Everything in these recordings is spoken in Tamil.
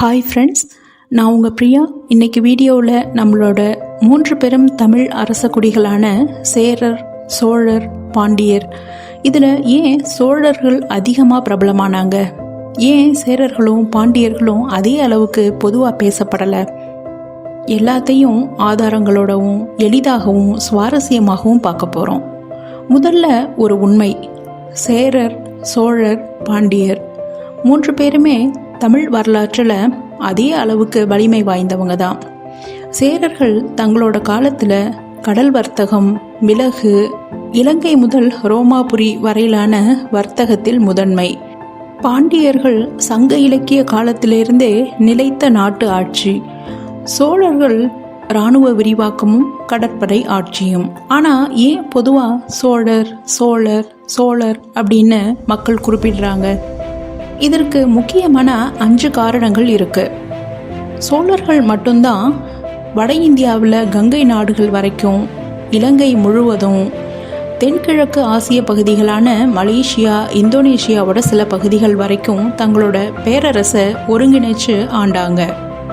ஹாய் ஃப்ரெண்ட்ஸ் நான் உங்கள் பிரியா. இன்னைக்கு வீடியோவில் நம்மளோட மூன்று பெரும் தமிழ் அரச குடிகளான சேரர் சோழர் பாண்டியர். இதில் ஏன் சோழர்கள் அதிகமாக பிரபலமானாங்க? ஏன் சேரர்களும் பாண்டியர்களும் அதே அளவுக்கு பொதுவாக பேசப்படலை? எல்லாத்தையும் ஆதாரங்களோடவும் எளிதாகவும் சுவாரஸ்யமாகவும் பார்க்க போகிறோம் முதல்ல ஒரு உண்மை. சேரர் சோழர் பாண்டியர் மூன்று பேருமே தமிழ் வரலாற்றில் அதே அளவுக்கு வலிமை வாய்ந்தவங்க தான். சேரர்கள் தங்களோட காலத்தில் கடல் வர்த்தகம் மிளகு இலங்கை முதல் ரோமாபுரி வரையிலான வர்த்தகத்தில் முதன்மை. பாண்டியர்கள் சங்க இலக்கிய காலத்திலிருந்தே நிலைத்த நாட்டு ஆட்சி. சோழர்கள் இராணுவ விரிவாக்கமும் கடற்படை ஆட்சியும். ஆனால் ஏன் பொதுவாக சோழர் சோழர் சோழர் அப்படின்னு மக்கள் குறிப்பிடுறாங்க? இதற்கு முக்கியமான அஞ்சு காரணங்கள் இருக்கு. சோழர்கள் மட்டும்தான் வட இந்தியாவில் கங்கை நாடுகள் வரைக்கும் இலங்கை முழுவதும் தென்கிழக்கு ஆசிய பகுதிகளான மலேசியா இந்தோனேஷியாவோட சில பகுதிகள் வரைக்கும் தங்களோட பேரரசை ஒருங்கிணைச்சு ஆண்டாங்க.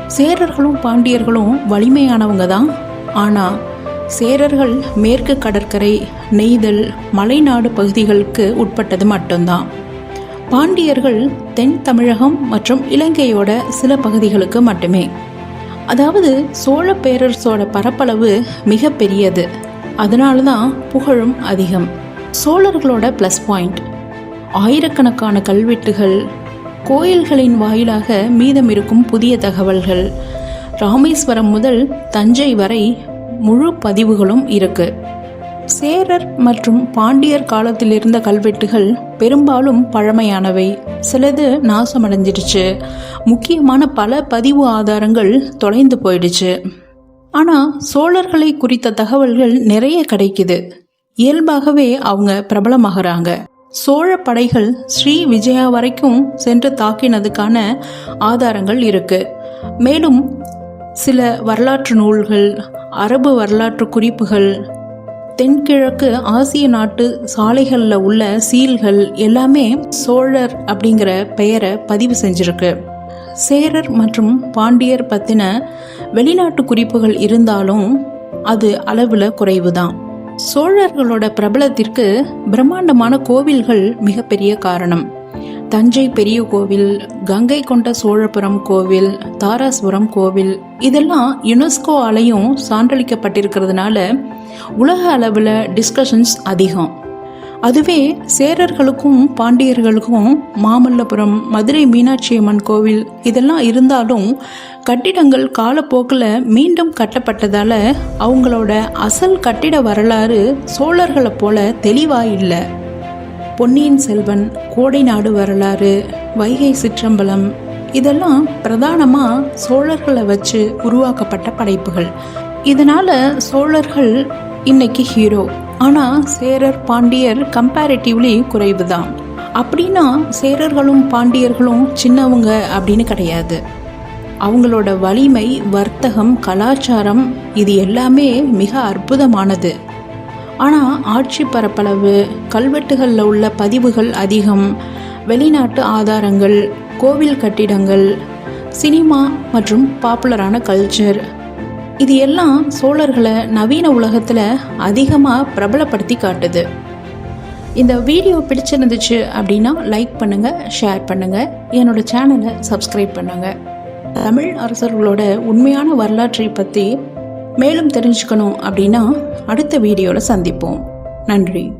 சேரர்களும் பாண்டியர்களும் வலிமையானவங்க தான் ஆனால் சேரர்கள் மேற்கு கடற்கரை நெய்தல் மலைநாடு பகுதிகளுக்கு உட்பட்டது மட்டும்தான். பாண்டியர்கள் தென் தமிழகம் மற்றும் இலங்கையோட சில பகுதிகளுக்கு மட்டுமே. அதாவது சோழ பேரரசோட பரப்பளவு மிக பெரியது. அதனால தான் புகழும் அதிகம். சோழர்களோட ப்ளஸ் பாயிண்ட் ஆயிரக்கணக்கான கல்வெட்டுகள் கோயில்களின் வாயிலாக மீதம் இருக்கும் புதிய தகவல்கள் ராமேஸ்வரம் முதல் தஞ்சை வரை முழு பதிவுகளும் இருக்குது சேரர் மற்றும் பாண்டியர் காலத்தில் இருந்த கல்வெட்டுகள் பெரும்பாலும் பழமையானவை. சிலது நாசமடைஞ்சிடுச்சு. முக்கியமான பல பதிவு ஆதாரங்கள் தொலைந்து போயிடுச்சு. ஆனால் சோழர்களை குறித்த தகவல்கள் நிறைய கிடைக்குது. இயல்பாகவே அவங்க பிரபலமாகறாங்க. சோழ படைகள் ஸ்ரீ விஜயா வரைக்கும் சென்று தாக்கினதுக்கான ஆதாரங்கள் இருக்கு. மேலும் சில வரலாற்று நூல்கள் அரபு வரலாற்று குறிப்புகள் தென்கிழக்கு ஆசிய நாட்டு சாலைகளில் உள்ள சீல்கள் எல்லாமே சோழர் அப்படிங்கிற பெயரை பதிவு செஞ்சிருக்கு. சேரர் மற்றும் பாண்டியர் பற்றின வெளிநாட்டு குறிப்புகள் இருந்தாலும் அது அளவில் குறைவு தான் சோழர்களோட பிரபலத்திற்கு பிரம்மாண்டமான கோவில்கள் மிகப்பெரிய காரணம். தஞ்சை பெரிய கோவில் கங்கை கொண்ட சோழபுரம் கோவில் தாராசுரம் கோவில் இதெல்லாம் யுனெஸ்கோ ஆலையும் சான்றளிக்கப்பட்டிருக்கிறதுனால உலக அளவில் டிஸ்கஷன்ஸ் அதிகம். அதுவே சேரர்களுக்கும் பாண்டியர்களுக்கும் மாமல்லபுரம் மதுரை மீனாட்சி அம்மன் கோவில் இதெல்லாம் இருந்தாலும் கட்டிடங்கள் காலப்போக்கில் மீண்டும் கட்டப்பட்டதால் அவங்களோட அசல் கட்டிட வரலாறு சோழர்களை போல தெளிவாக இல்லை. பொன்னியின் செல்வன் கோடை நாடு வரலாறு வைகை சிற்றம்பலம் இதெல்லாம் பிரதானமாக சோழர்களை வச்சு உருவாக்கப்பட்ட படைப்புகள். இதனால் சோழர்கள் இன்னைக்கு ஹீரோ ஆனால் சேரர் பாண்டியர் கம்பேரிட்டிவ்லி குறைவு தான் அப்படின்னா சேரர்களும் பாண்டியர்களும் சின்னவங்க அப்படின்னு கிடையாது. அவங்களோட வலிமை வர்த்தகம் கலாச்சாரம் இது எல்லாமே மிக அற்புதமானது. ஆனால் ஆட்சி பரப்பளவு கல்வெட்டுகளில் உள்ள பதிவுகள் அதிகம். வெளிநாட்டு ஆதாரங்கள் கோவில் கட்டிடங்கள் சினிமா மற்றும் பாப்புலரான கல்ச்சர். இது எல்லாம் சோழர்களை நவீன உலகத்தில் அதிகமாக பிரபலப்படுத்தி காட்டுது. இந்த வீடியோ பிடிச்சிருந்துச்சு அப்படின்னா லைக் பண்ணுங்கள் ஷேர் பண்ணுங்கள் என்னோடய சேனலை சப்ஸ்கிரைப் பண்ணுங்கள் தமிழ் அரசர்களோட உண்மையான வரலாற்றை பற்றி மேலும் தெரிஞ்சுக்கணும் அப்படின்னா அடுத்த வீடியோவில் சந்திப்போம். நன்றி.